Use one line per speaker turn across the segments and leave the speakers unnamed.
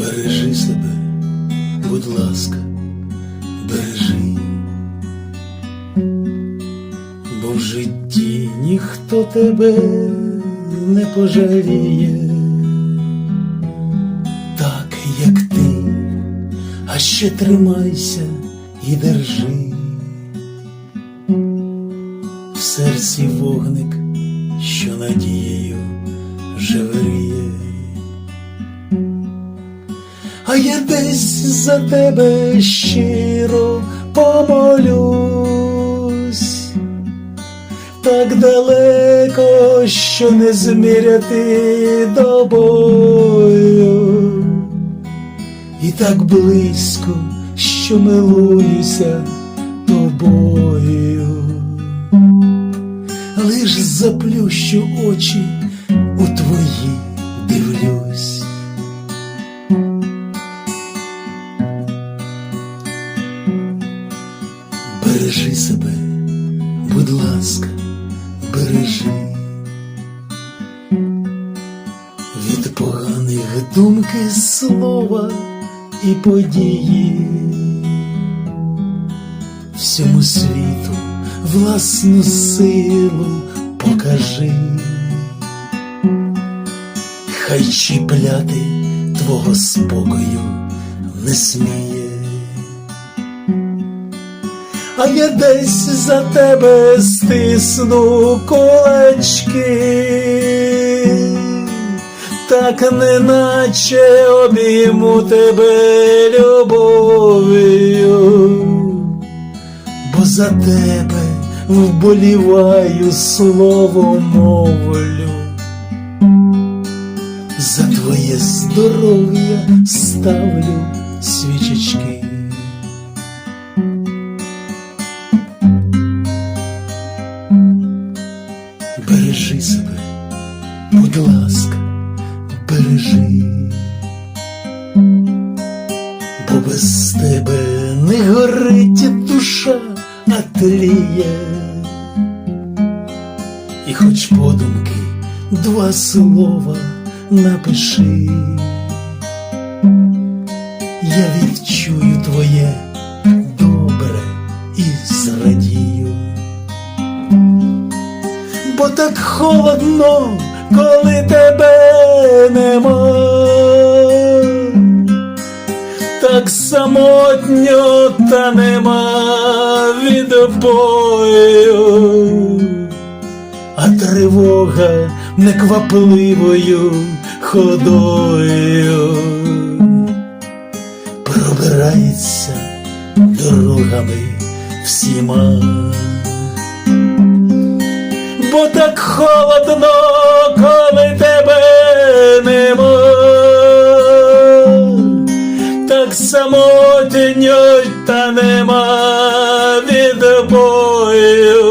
Бережи себе, будь ласка, бережи, бо в житті ніхто тебе не пожаліє, так як ти, а ще тримайся і держи. В серці вогник, що надією жевріє. А я десь за тебе щиро помолюсь, так далеко, що не зміряти добою, і так близько, що милуюся тобою. Лиш заплющу очі будь ласка, бережи. Від поганих думки слова і події. Всьому світу власну силу покажи, хай чіпляти твого спокою не сміє. А я десь за тебе стисну кулачки, так неначе обійму тебе любов'ю, бо за тебе вболіваю слово мовлю, за твоє здоров'я ставлю свічечки. Будь ласка, бережи, бо без тебе не горить душа, а тліє. І хоч подумки два слова напиши, я відчую твоє добре і зрадію бо так холодно, коли тебе нема, так самотньо та нема від відбою, а тривога неквапливою ходою. Пробирається дорогами всіма. Бо так холодно, Отіньоть та нема від бою,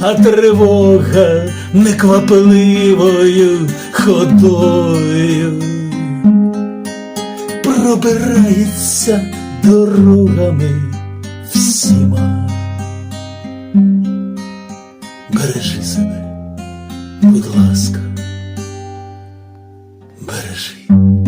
а тривога неквапливою ходою пробирається дорогами всіма. Бережи себе, будь ласка, бережи.